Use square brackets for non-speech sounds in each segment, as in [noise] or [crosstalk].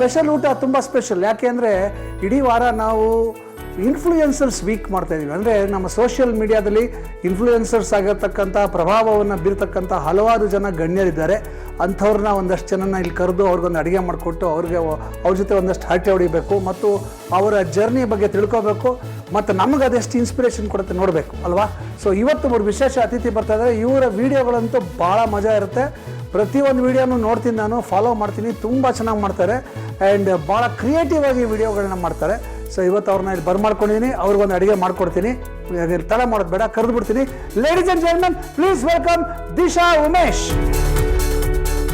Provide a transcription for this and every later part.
Special ಊಟ ತುಂಬ special. ಯಾಕೆ ಅಂದರೆ ಇಡೀ ವಾರ ನಾವು ಇನ್ಫ್ಲೂಯೆನ್ಸರ್ಸ್ ವೀಕ್ ಮಾಡ್ತಾ ಇದ್ದೀವಿ ಅಂದರೆ ನಮ್ಮ ಸೋಷಿಯಲ್ ಮೀಡಿಯಾದಲ್ಲಿ ಇನ್ಫ್ಲೂಯೆನ್ಸರ್ಸ್ ಆಗಿರ್ತಕ್ಕಂಥ, ಪ್ರಭಾವವನ್ನು ಬೀರ್ತಕ್ಕಂಥ ಹಲವಾರು ಜನ ಗಣ್ಯರಿದ್ದಾರೆ. ಅಂಥವ್ರನ್ನ ಒಂದಷ್ಟು ಜನನ ಇಲ್ಲಿ ಕರೆದು ಅವ್ರಿಗೊಂದು ಅಡುಗೆ ಮಾಡಿಕೊಟ್ಟು ಅವ್ರಿಗೆ ಅವ್ರ ಜೊತೆ ಒಂದಷ್ಟು ಹರಟೆ ಹೊಡಿಬೇಕು ಮತ್ತು ಅವರ ಜರ್ನಿ ಬಗ್ಗೆ ತಿಳ್ಕೊಬೇಕು ಮತ್ತು ನಮಗೆ ಅದೆಷ್ಟು ಇನ್ಸ್ಪಿರೇಷನ್ ಕೊಡುತ್ತೆ ನೋಡಬೇಕು, ಅಲ್ವಾ? ಸೊ ಇವತ್ತು ಒಬ್ಬರು ವಿಶೇಷ ಅತಿಥಿ ಬರ್ತಾ ಇದ್ದಾರೆ ಇವರ ವಿಡಿಯೋಗಳಂತೂ ಭಾಳ ಮಜಾ ಇರುತ್ತೆ. ಪ್ರತಿಯೊಂದು ವಿಡಿಯೋನು ನೋಡ್ತೀನಿ ನಾನು ಫಾಲೋ ಮಾಡ್ತೀನಿ. ತುಂಬ ಚೆನ್ನಾಗಿ ಮಾಡ್ತಾರೆ. ಆ್ಯಂಡ್ ಭಾಳ ಕ್ರಿಯೇಟಿವ್ ಆಗಿ ವಿಡಿಯೋಗಳನ್ನ ಮಾಡ್ತಾರೆ. ಸೊ ಇವತ್ತು ಅವ್ರನ್ನ ಇಲ್ಲಿ ಬರ್ಮಾಡ್ಕೊಂಡಿದ್ದೀನಿ ಅವ್ರಿಗೊಂದು ಅಡುಗೆ ಮಾಡ್ಕೊಡ್ತೀನಿ. ತಲೆ ತಡ ಮಾಡೋದು ಬೇಡ ಕರೆದು ಬಿಡ್ತೀನಿ ladies and gentleman please welcome Disha Umesh.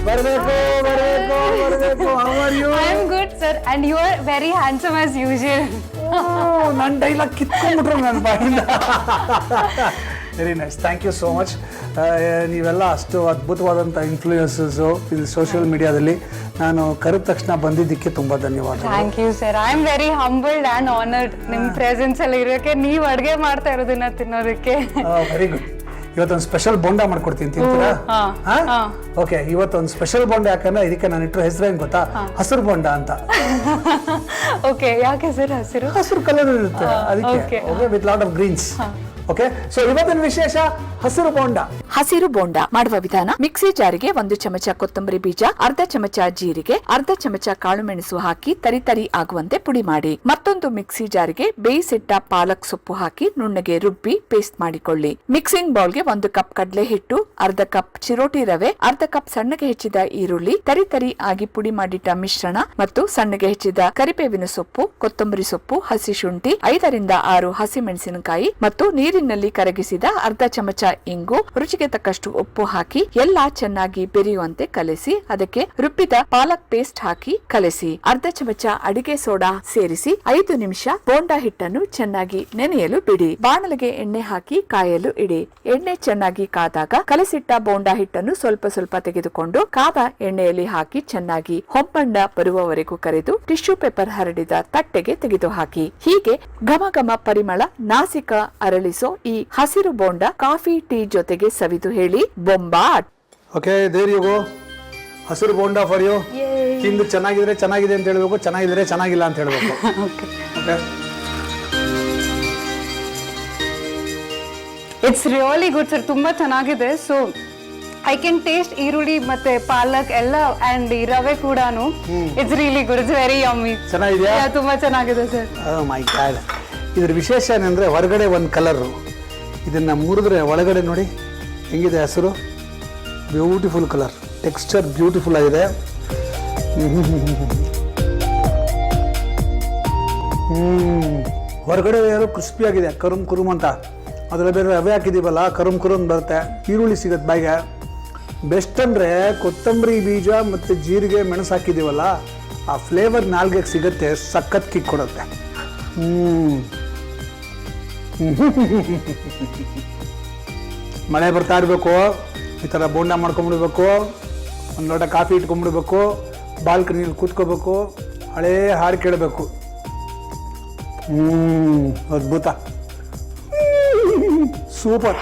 ಬರಬೇಕು ಬರಬೇಕು ಬರಬೇಕು. How are you I am good, sir, and you are very handsome as usual. ನನ್ನ ಡೈಲಾಗ್ ಕಿತ್ಕೊಂಡ್ಬಿಟ್ರು ನನ್ನ ಬಾಯಿಂದ. [laughs] Very nice thank you so much ನೀವೆಲ್ಲ ಅಷ್ಟು ಅದ್ಭುತವಾದಂಥ ಇನ್ಫ್ಲೂಯೆನ್ಸಸ್ಸು ಇದು ಸೋಷಿಯಲ್ ಮೀಡಿಯಾದಲ್ಲಿ ನಾನು ಕರೆದ ತಕ್ಷಣ ಬಂದಿದ್ದಕ್ಕೆ ತುಂಬ ಧನ್ಯವಾದ thank you sir I am very humbled and honoured ನಿಮ್ಮ ಪ್ರೆಸೆನ್ಸ್ ಅಲ್ಲಿ ಇರೋಕೆ ನೀವ್ ಅಡುಗೆ ಮಾಡ್ತಾ ಇರೋದನ್ನ ತಿನ್ನೋದಕ್ಕೆ. ವೆರಿ ಗುಡ್ ಇವತ್ತೊಂದು ಸ್ಪೆಷಲ್ ಬೋಂಡ ಮಾಡ್ಕೊಡ್ತೀನಿ ತಿಂತೀರಾ. ಓಕೆ ಇವತ್ತೊಂದು ಸ್ಪೆಷಲ್ ಬೋಂಡ ಯಾಕಂದ್ರೆ ಇದಕ್ಕೆ ನಾನು ಇಟ್ಟರು ಹೆಸರು ಏನು ಗೊತ್ತಾ? ಹಸಿರು ಬೋಂಡ ಅಂತ. [laughs] ಓಕೆ ಯಾಕೆ ಸರ್ ಹಸಿರು? ಹಸಿರು ಕಲರ್ ಇರುತ್ತೆ ಅದಕ್ಕೆ. Okay with lot of greens okay so ಇವತ್ತಿನ ವಿಶೇಷ ಹಸಿರು ಬೋಂಡ. ಹಸಿರು ಬೋಂಡ ಮಾಡುವ ವಿಧಾನ, ಮಿಕ್ಸಿ ಜಾರಿಗೆ ಒಂದು ಚಮಚ ಕೊತ್ತಂಬರಿ ಬೀಜ, ಅರ್ಧ ಚಮಚ ಜೀರಿಗೆ, ಅರ್ಧ ಚಮಚ ಕಾಳುಮೆಣಸು ಹಾಕಿ ತರಿ ತರಿ ಆಗುವಂತೆ ಪುಡಿ ಮಾಡಿ. ಮತ್ತೊಂದು ಮಿಕ್ಸಿ ಜಾರಿಗೆ ಬೇಯಿಸಿಟ್ಟ ಪಾಲಕ್ ಸೊಪ್ಪು ಹಾಕಿ ನುಣ್ಣಗೆ ರುಬ್ಬಿ ಪೇಸ್ಟ್ ಮಾಡಿಕೊಳ್ಳಿ. ಮಿಕ್ಸಿಂಗ್ ಬೌಲ್ಗೆ ಒಂದು ಕಪ್ ಕಡಲೆ ಹಿಟ್ಟು ಅರ್ಧ ಕಪ್ ಚಿರೋಟಿ ರವೆ, ಅರ್ಧ ಕಪ್ ಸಣ್ಣಗೆ ಹೆಚ್ಚಿದ ಈರುಳ್ಳಿ, ತರಿ ತರಿ ಆಗಿ ಪುಡಿ ಮಾಡಿಟ್ಟ ಮಿಶ್ರಣ ಮತ್ತು ಸಣ್ಣಗೆ ಹೆಚ್ಚಿದ ಕರಿಬೇವಿನ ಸೊಪ್ಪು, ಕೊತ್ತಂಬರಿ ಸೊಪ್ಪು, ಹಸಿ ಶುಂಠಿ, ಐದರಿಂದ ಆರು ಹಸಿ ಮೆಣಸಿನಕಾಯಿ ಮತ್ತು ನೀರಿನಲ್ಲಿ ಕರಗಿಸಿದ ಅರ್ಧ ಚಮಚ ಇಂಗು, ರುಚಿಗೆ ತಕ್ಕಷ್ಟು ಉಪ್ಪು ಹಾಕಿ, ಎಲ್ಲಾ ಚೆನ್ನಾಗಿ ಬೆರೆಯುವಂತೆ ಕಲಸಿ, ಅದಕ್ಕೆ ರುಬ್ಬಿದ ಪಾಲಕ್ ಪೇಸ್ಟ್ ಹಾಕಿ ಕಲಸಿ. ಅರ್ಧ ಚಮಚ ಅಡಿಗೆ ಸೋಡಾ ಸೇರಿಸಿ ಐದು ನಿಮಿಷ ಬೋಂಡಾ ಹಿಟ್ಟನ್ನು ಚೆನ್ನಾಗಿ ನೆನೆಯಲು ಬಿಡಿ. ಬಾಣಲಿಗೆ ಎಣ್ಣೆ ಹಾಕಿ ಕಾಯಲು ಇಡಿ. ಎಣ್ಣೆ ಚೆನ್ನಾಗಿ ಕಾದಾಗ ಕಲಸಿಟ್ಟ ಬೋಂಡಾ ಹಿಟ್ಟನ್ನು ಸ್ವಲ್ಪ ಸ್ವಲ್ಪ ತೆಗೆದುಕೊಂಡು ಕಾದ ಎಣ್ಣೆಯಲ್ಲಿ ಹಾಕಿ ಚೆನ್ನಾಗಿ ಹೊಂಬಣ್ಣ ಬರುವವರೆಗೂ ಕರೆದು ಟಿಶ್ಯೂ ಪೇಪರ್ ಹರಡಿದ ತಟ್ಟೆಗೆ ತೆಗೆದು ಹಾಕಿ ಹೀಗೆ ಘಮ ಘಮ ಪರಿಮಳ ನಾಸಿಕ ಅರಳಿಸೋ ಈ ಹಸಿರು ಬೋಂಡ ಕಾಫಿ ಟೀ ಜೊತೆಗೆ ಸವಿದು ಹೇಳಿ ಬೊಂಬಾಟ್. ಓಕೆ ದೇರ್ ಯು ಗೋ ಹಸಿರು ಬೋಂಡ ಫಾರ್ ಯು ತಿಂದು ಚೆನ್ನಾಗಿದ್ರೆ ಚೆನ್ನಾಗಿದೆ ಅಂತ ಹೇಳ್ಬೇಕು ಚೆನ್ನಾಗಿದ್ರೆ ಚೆನ್ನಾಗಿಲ್ಲ ಅಂತ ಹೇಳ್ಬೇಕು. ಇಟ್ಸ್ ರಿಯಲಿ ಗುಡ್ ಸರ್ ತುಂಬಾ ಚೆನ್ನಾಗಿದೆ. ಸೊ ಐ ಕ್ಯಾನ್ ಟೇಸ್ಟ್ ಈರುಳ್ಳಿ ಮತ್ತೆ ಪಾಲಕ್ ಎಲ್ಲ ಅಂಡ್ ಈ ರವೆ ಕೂಡ it's really good it's very yummy ಚೆನ್ನಾಗಿದೆ ತುಂಬಾ ಚೆನ್ನಾಗಿದೆ ಸರ್ ಮೈ ಗಾಡ್ ಇದ್ರ ವಿಶೇಷ ಏನಂದ್ರೆ ಹೊರಗಡೆ ಒಂದು ಕಲರು ಇದನ್ನ ಮುರಿದ್ರೆ ಒಳಗಡೆ ನೋಡಿ, ಹೆಂಗಿದೆ ಹಸಿರು? ಬ್ಯೂಟಿಫುಲ್ ಕಲರ್ ಟೆಕ್ಸ್ಚರ್ ಬ್ಯೂಟಿಫುಲ್ ಆಗಿದೆ. ಹೊರಗಡೆ ಏನೋ ಕ್ರಿಸ್ಪಿ ಆಗಿದೆ, ಕರುಮ್ ಕುರುಮ್ ಅಂತ. ಅದರಲ್ಲಿ ಬೇರೆ ರವೆ ಹಾಕಿದೀವಲ್ಲ, ಕರುಮ್ ಕುರುಮ್ ಬರುತ್ತೆ. ಈರುಳ್ಳಿ ಸಿಗುತ್ತೆ ಬಾಯಿಗೆ. ಬೆಸ್ಟ್ ಅಂದರೆ ಕೊತ್ತಂಬರಿ ಬೀಜ ಮತ್ತು ಜೀರಿಗೆ ಮೆಣಸು ಹಾಕಿದ್ದೀವಲ್ಲ ಆ ಫ್ಲೇವರ್ ನಾಲ್ಗೆಗೆ ಸಿಗುತ್ತೆ, ಸಖತ್ ಕಿಕ್ ಕೊಡುತ್ತೆ. ಹ್ಮ್. ಮಳೆ ಬರ್ತಾ ಇರಬೇಕು, ಈ ಥರ ಬೋಂಡ ಮಾಡ್ಕೊಂಬಿಡ್ಬೇಕು ಒಂದು ಲೋಟ ಕಾಫಿ ಇಟ್ಕೊಂಬಿಡ್ಬೇಕು ಬಾಲ್ಕನಿಯಲ್ಲಿ ಕೂತ್ಕೋಬೇಕು, ಹಳೇ ಹಾಡು ಕೇಳಬೇಕು. ಹ್ಞೂ ಅದ್ಭುತ. ಸೂಪರ್.